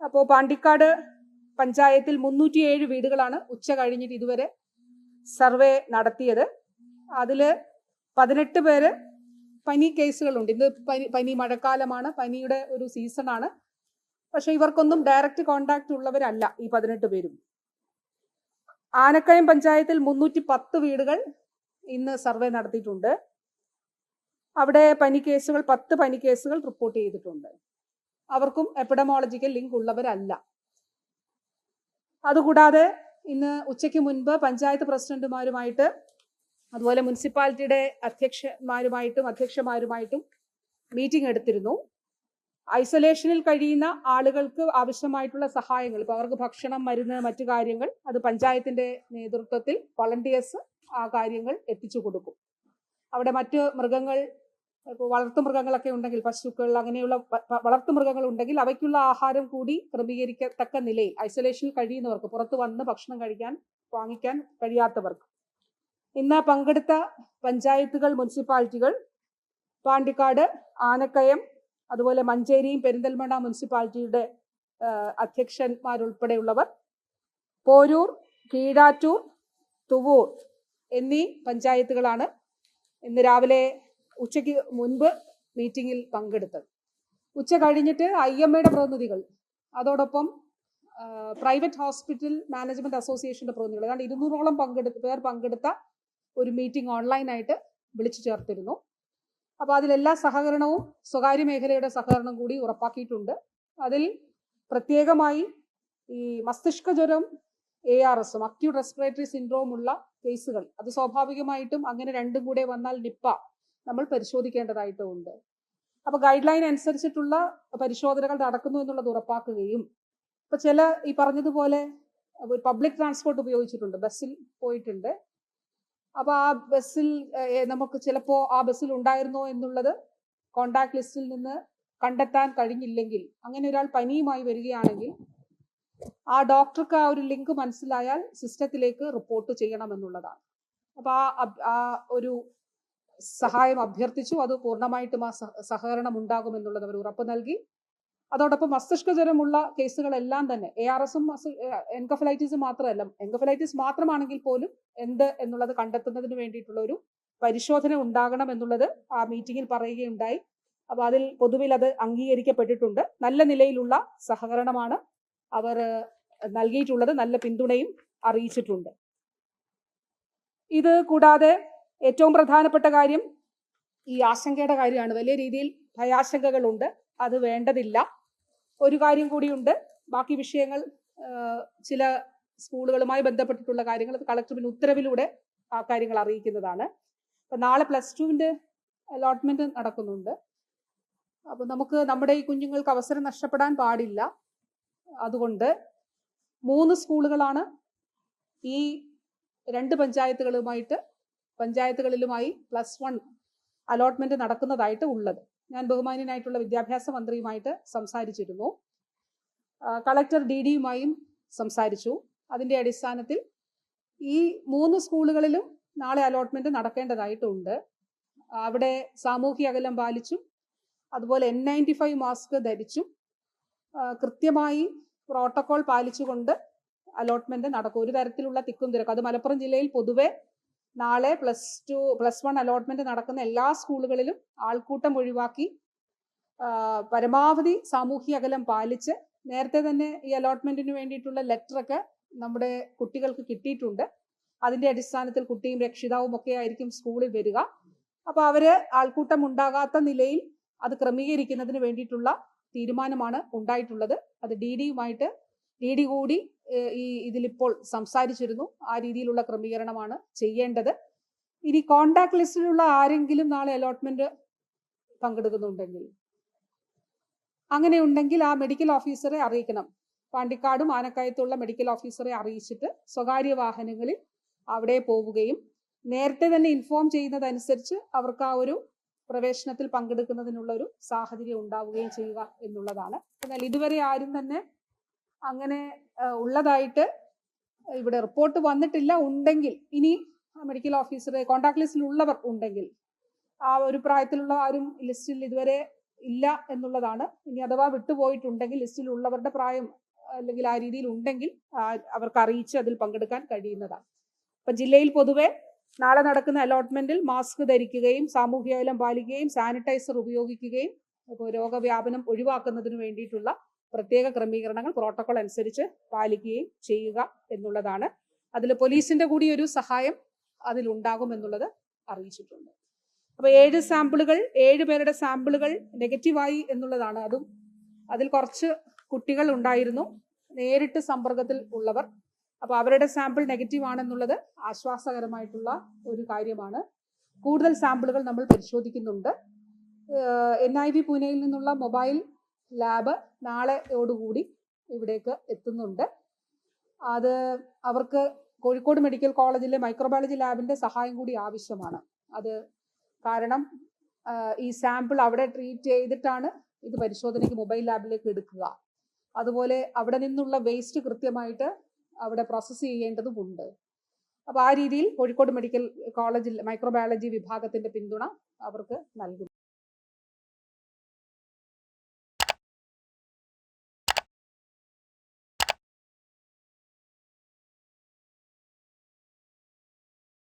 അപ്പോൾ പാണ്ടിക്കാട് പഞ്ചായത്തിൽ മുന്നൂറ്റിയേഴ് വീടുകളാണ് ഉച്ച കഴിഞ്ഞിട്ട് ഇതുവരെ സർവേ നടത്തിയത്. അതിൽ പതിനെട്ട് പേര് പനി കേസുകളുണ്ട്. ഇത് പനി പനി മഴക്കാലമാണ്. പനിയുടെ ഒരു സീസണാണ്. പക്ഷെ ഇവർക്കൊന്നും ഡയറക്റ്റ് കോണ്ടാക്ട് ഉള്ളവരല്ല ഈ പതിനെട്ട് പേരും. ആനക്കയം പഞ്ചായത്തിൽ മുന്നൂറ്റി പത്ത് വീടുകൾ ഇന്ന് സർവേ നടത്തിയിട്ടുണ്ട്. അവിടെ പനി കേസുകൾ പത്ത് പനി കേസുകൾ റിപ്പോർട്ട് ചെയ്തിട്ടുണ്ട്. അവർക്കും എപ്പിഡമോളജിക്കൽ ലിങ്ക് ഉള്ളവരല്ല. അതുകൂടാതെ ഇന്ന് ഉച്ചയ്ക്ക് മുൻപ് പഞ്ചായത്ത് പ്രസിഡന്റുമാരുമായിട്ട് അതുപോലെ മുനിസിപ്പാലിറ്റിയുടെ അധ്യക്ഷന്മാരുമായിട്ടും അധ്യക്ഷമാരുമായിട്ടും മീറ്റിംഗ് എടുത്തിരുന്നു. ഐസൊലേഷനിൽ കഴിയുന്ന ആളുകൾക്ക് ആവശ്യമായിട്ടുള്ള സഹായങ്ങൾ ഇപ്പോൾ അവർക്ക് ഭക്ഷണം മരുന്ന് മറ്റു കാര്യങ്ങൾ അത് പഞ്ചായത്തിന്റെ നേതൃത്വത്തിൽ വളണ്ടിയേഴ്സ് ആ കാര്യങ്ങൾ എത്തിച്ചു കൊടുക്കും. അവിടെ മറ്റ് മൃഗങ്ങൾ ഇപ്പോൾ വളർത്തുമൃഗങ്ങളൊക്കെ ഉണ്ടെങ്കിൽ പശുക്കൾ അങ്ങനെയുള്ള വളർത്തുമൃഗങ്ങൾ ഉണ്ടെങ്കിൽ അവയ്ക്കുള്ള ആഹാരം കൂടി ക്രമീകരിക്കത്തക്ക നിലയിൽ ഐസൊലേഷനിൽ കഴിയുന്നവർക്ക് പുറത്ത് വന്ന് ഭക്ഷണം കഴിക്കാൻ വാങ്ങിക്കാൻ കഴിയാത്തവർക്ക്. ഇന്ന് പങ്കെടുത്ത പഞ്ചായത്തുകൾ മുനിസിപ്പാലിറ്റികൾ പാണ്ടിക്കാട് ആനക്കയം അതുപോലെ മഞ്ചേരിയും പെരിന്തൽമണ്ണ മുനിസിപ്പാലിറ്റിയുടെ അധ്യക്ഷന്മാരുൾപ്പെടെയുള്ളവർ പോരൂർ കീഴാറ്റൂർ തുവൂർ എന്നീ പഞ്ചായത്തുകളാണ് ഇന്ന് രാവിലെ ഉച്ചയ്ക്ക് മുൻപ് മീറ്റിംഗിൽ പങ്കെടുത്തത്. ഉച്ച കഴിഞ്ഞിട്ട് ഐ എം എയുടെ പ്രതിനിധികൾ അതോടൊപ്പം പ്രൈവറ്റ് ഹോസ്പിറ്റൽ മാനേജ്മെന്റ് അസോസിയേഷന്റെ പ്രതിനിധികൾ ഏതാണ്ട് ഇരുന്നൂറോളം പങ്കെടുത്ത പേർ പങ്കെടുത്ത ഒരു മീറ്റിംഗ് ഓൺലൈനായിട്ട് വിളിച്ചു ചേർത്തിരുന്നു. അപ്പോൾ അതിലെല്ലാ സഹകരണവും സ്വകാര്യ മേഖലയുടെ സഹകരണം കൂടി ഉറപ്പാക്കിയിട്ടുണ്ട്. അതിൽ പ്രത്യേകമായി ഈ മസ്തിഷ്ക ജ്വരം എ ആർ എസും അക്യൂട്ട് റെസ്പിറേറ്ററി സിൻഡ്രോം ഉള്ള കേസുകൾ അത് സ്വാഭാവികമായിട്ടും അങ്ങനെ രണ്ടും കൂടെ വന്നാൽ നിപ്പ നമ്മൾ പരിശോധിക്കേണ്ടതായിട്ടുണ്ട് അപ്പോൾ ഗൈഡ് ലൈൻ അനുസരിച്ചിട്ടുള്ള പരിശോധനകൾ നടക്കുന്നു എന്നുള്ളത് ഉറപ്പാക്കുകയും ഇപ്പോൾ ചില ഈ പറഞ്ഞതുപോലെ പബ്ലിക് ട്രാൻസ്പോർട്ട് ഉപയോഗിച്ചിട്ടുണ്ട് ബസ്സിൽ പോയിട്ടുണ്ട്. അപ്പോൾ ആ ബസ്സിൽ നമുക്ക് ചിലപ്പോൾ ആ ബസ്സിൽ ഉണ്ടായിരുന്നോ എന്നുള്ളത് കോണ്ടാക്ട് ലിസ്റ്റിൽ നിന്ന് കണ്ടെത്താൻ കഴിഞ്ഞില്ലെങ്കിൽ അങ്ങനെ ഒരാൾ പനിയുമായി വരികയാണെങ്കിൽ ആ ഡോക്ടർക്ക് ആ ഒരു ലിങ്ക് മനസ്സിലായാൽ സിസ്റ്റത്തിലേക്ക് റിപ്പോർട്ട് ചെയ്യണമെന്നുള്ളതാണ് അപ്പോൾ ആ ഒരു സഹായം അഭ്യർത്ഥിച്ചു. അത് പൂർണമായിട്ടും ആ സഹകരണം ഉണ്ടാകുമെന്നുള്ളത് അവർ ഉറപ്പ് നൽകി. അതോടൊപ്പം മസ്തിഷ്ക ജ്വരമുള്ള കേസുകളെല്ലാം തന്നെ എ ആർ എസും എൻകഫലൈറ്റിസും മാത്രമല്ല എൻകഫലൈറ്റിസ് മാത്രമാണെങ്കിൽ പോലും എന്ത് എന്നുള്ളത് കണ്ടെത്തുന്നതിന് വേണ്ടിയിട്ടുള്ള ഒരു പരിശോധന ഉണ്ടാകണം എന്നുള്ളത് ആ മീറ്റിംഗിൽ പറയുകയുണ്ടായി. അപ്പൊ അതിൽ പൊതുവിൽ അത് അംഗീകരിക്കപ്പെട്ടിട്ടുണ്ട്. നല്ല നിലയിലുള്ള സഹകരണമാണ് അവർ നൽകിയിട്ടുള്ളത് നല്ല പിന്തുണയും അറിയിച്ചിട്ടുണ്ട്. ഇത് കൂടാതെ ഏറ്റവും പ്രധാനപ്പെട്ട കാര്യം ഈ ആശങ്കയുടെ കാര്യമാണ്. വലിയ രീതിയിൽ ഭയാശങ്കകളുണ്ട്. അത് വേണ്ടതില്ല. ഒരു കാര്യം കൂടിയുണ്ട്. ബാക്കി വിഷയങ്ങൾ ചില സ്കൂളുകളുമായി ബന്ധപ്പെട്ടിട്ടുള്ള കാര്യങ്ങൾ കളക്ടർ പിന്നെ ഉത്തരവിലൂടെ ആ കാര്യങ്ങൾ അറിയിക്കുന്നതാണ്. അപ്പം നാളെ പ്ലസ് ടുവിന്റെ അലോട്ട്മെന്റ് നടക്കുന്നുണ്ട്. അപ്പം നമുക്ക് നമ്മുടെ ഈ കുഞ്ഞുങ്ങൾക്ക് അവസരം നഷ്ടപ്പെടാൻ പാടില്ല. അതുകൊണ്ട് മൂന്ന് സ്കൂളുകളാണ് ഈ രണ്ട് പഞ്ചായത്തുകളുമായിട്ട് പഞ്ചായത്തുകളിലുമായി പ്ലസ് വൺ അലോട്ട്മെന്റ് നടക്കുന്നതായിട്ട് ഉള്ളത്. ഞാൻ ബഹുമാന്യനായിട്ടുള്ള വിദ്യാഭ്യാസ മന്ത്രിയുമായിട്ട് സംസാരിച്ചിരുന്നു. കളക്ടർ ഡി ഡിയുമായും സംസാരിച്ചു. അതിന്റെ അടിസ്ഥാനത്തിൽ ഈ മൂന്ന് സ്കൂളുകളിലും നാളെ അലോട്ട്മെന്റ് നടക്കേണ്ടതായിട്ടുണ്ട്. അവിടെ സാമൂഹ്യ അകലം പാലിച്ചും അതുപോലെ എൻ നയന്റി ഫൈവ് മാസ്ക് ധരിച്ചും കൃത്യമായി പ്രോട്ടോകോൾ പാലിച്ചുകൊണ്ട് അലോട്ട്മെന്റ് നടക്കും. ഒരു തരത്തിലുള്ള തിക്കും തിരക്കും. അത് മലപ്പുറം ജില്ലയിൽ പൊതുവെ നാളെ plus two plus one allotment നടക്കുന്ന എല്ലാ സ്കൂളുകളിലും ആൾക്കൂട്ടം ഒഴിവാക്കി പരമാവധി സാമൂഹ്യ അകലം പാലിച്ച് നേരത്തെ തന്നെ ഈ അലോട്ട്മെന്റിന് വേണ്ടിയിട്ടുള്ള ലെറ്ററൊക്കെ നമ്മുടെ കുട്ടികൾക്ക് കിട്ടിയിട്ടുണ്ട്. അതിന്റെ അടിസ്ഥാനത്തിൽ കുട്ടിയും രക്ഷിതാവും ഒക്കെ ആയിരിക്കും സ്കൂളിൽ വരിക. അപ്പൊ അവർ ആൾക്കൂട്ടം ഉണ്ടാകാത്ത നിലയിൽ അത് ക്രമീകരിക്കുന്നതിന് വേണ്ടിയിട്ടുള്ള തീരുമാനമാണ് ഉണ്ടായിട്ടുള്ളത്. അത് ഡി ഡിയുമായിട്ട് ഡി ഡി കൂടി ഈ ഇതിലിപ്പോൾ സംസാരിച്ചിരുന്നു. ആ രീതിയിലുള്ള ക്രമീകരണമാണ് ചെയ്യേണ്ടത്. ഇനി കോണ്ടാക്ട് ലിസ്റ്റിലുള്ള ആരെങ്കിലും നാളെ അലോട്ട്മെന്റ് പങ്കെടുക്കുന്നുണ്ടെങ്കിൽ. അങ്ങനെ ഉണ്ടെങ്കിൽ ആ മെഡിക്കൽ ഓഫീസറെ അറിയിക്കണം. പാണ്ടിക്കാടും ആനക്കയത്തുള്ള മെഡിക്കൽ ഓഫീസറെ അറിയിച്ചിട്ട് സ്വകാര്യ വാഹനങ്ങളിൽ അവിടെ പോവുകയും നേരത്തെ തന്നെ ഇൻഫോം ചെയ്യുന്നതനുസരിച്ച് അവർക്ക് ആ ഒരു പ്രവേശനത്തിൽ പങ്കെടുക്കുന്നതിനുള്ള ഒരു സാഹചര്യം ഉണ്ടാവുകയും ചെയ്യുക എന്നുള്ളതാണ്. എന്നാൽ ഇതുവരെ ആരും തന്നെ അങ്ങനെ ഉള്ളതായിട്ട് ഇവിടെ റിപ്പോർട്ട് വന്നിട്ടില്ല. ഉണ്ടെങ്കിൽ ഇനി മെഡിക്കൽ ഓഫീസറെ കോൺടാക്ട് ലിസ്റ്റിൽ ഉള്ളവർ ഉണ്ടെങ്കിൽ ആ ഒരു പ്രായത്തിലുള്ള ആരും ലിസ്റ്റിൽ ഇതുവരെ ഇല്ല എന്നുള്ളതാണ്. ഇനി അഥവാ വിട്ടുപോയിട്ടുണ്ടെങ്കിൽ ലിസ്റ്റിൽ ഉള്ളവരുടെ പ്രായം അല്ലെങ്കിൽ ആ രീതിയിൽ ഉണ്ടെങ്കിൽ അവർക്ക് അറിയിച്ച് അതിൽ പങ്കെടുക്കാൻ കഴിയുന്നതാണ്. അപ്പൊ ജില്ലയിൽ പൊതുവെ നാളെ നടക്കുന്ന അലോട്ട്മെന്റിൽ മാസ്ക് ധരിക്കുകയും സാമൂഹ്യ അകലം പാലിക്കുകയും സാനിറ്റൈസർ ഉപയോഗിക്കുകയും രോഗവ്യാപനം ഒഴിവാക്കുന്നതിന് വേണ്ടിയിട്ടുള്ള പ്രത്യേക ക്രമീകരണങ്ങൾ പ്രോട്ടോകോൾ അനുസരിച്ച് പാലിക്കുകയും ചെയ്യുക എന്നുള്ളതാണ്. അതിൽ പോലീസിന്റെ കൂടി ഒരു സഹായം അതിലുണ്ടാകും എന്നുള്ളത് അറിയിച്ചിട്ടുണ്ട്. അപ്പൊ ഏഴ് സാമ്പിളുകൾ ഏഴ് പേരുടെ സാമ്പിളുകൾ നെഗറ്റീവായി എന്നുള്ളതാണ്. അതും അതിൽ കുറച്ച് കുട്ടികൾ ഉണ്ടായിരുന്നു. നേരിട്ട് സമ്പർക്കത്തിൽ ഉള്ളവർ. അപ്പൊ അവരുടെ സാമ്പിൾ നെഗറ്റീവ് ആണെന്നുള്ളത് ആശ്വാസകരമായിട്ടുള്ള ഒരു കാര്യമാണ്. കൂടുതൽ സാമ്പിളുകൾ നമ്മൾ പരിശോധിക്കുന്നുണ്ട്. എൻ ഐ വി പൂനെയിൽ നിന്നുള്ള മൊബൈൽ ലാബ് നാളെയോടുകൂടി ഇവിടേക്ക് എത്തുന്നുണ്ട്. അത് അവർക്ക് കോഴിക്കോട് മെഡിക്കൽ കോളേജിലെ മൈക്രോബയോളജി ലാബിന്റെ സഹായം കൂടി ആവശ്യമാണ്. അത് കാരണം ഈ സാമ്പിൾ അവിടെ ട്രീറ്റ് ചെയ്തിട്ടാണ് ഇത് പരിശോധനയ്ക്ക് മൊബൈൽ ലാബിലേക്ക് എടുക്കുക. അതുപോലെ അവിടെ നിന്നുള്ള വേസ്റ്റ് കൃത്യമായിട്ട് അവിടെ പ്രോസസ്സ് ചെയ്യേണ്ടതുമുണ്ട്. അപ്പോൾ ആ രീതിയിൽ കോഴിക്കോട് മെഡിക്കൽ കോളേജിൽ മൈക്രോബയോളജി വിഭാഗത്തിന്റെ പിന്തുണ അവർക്ക് നൽകും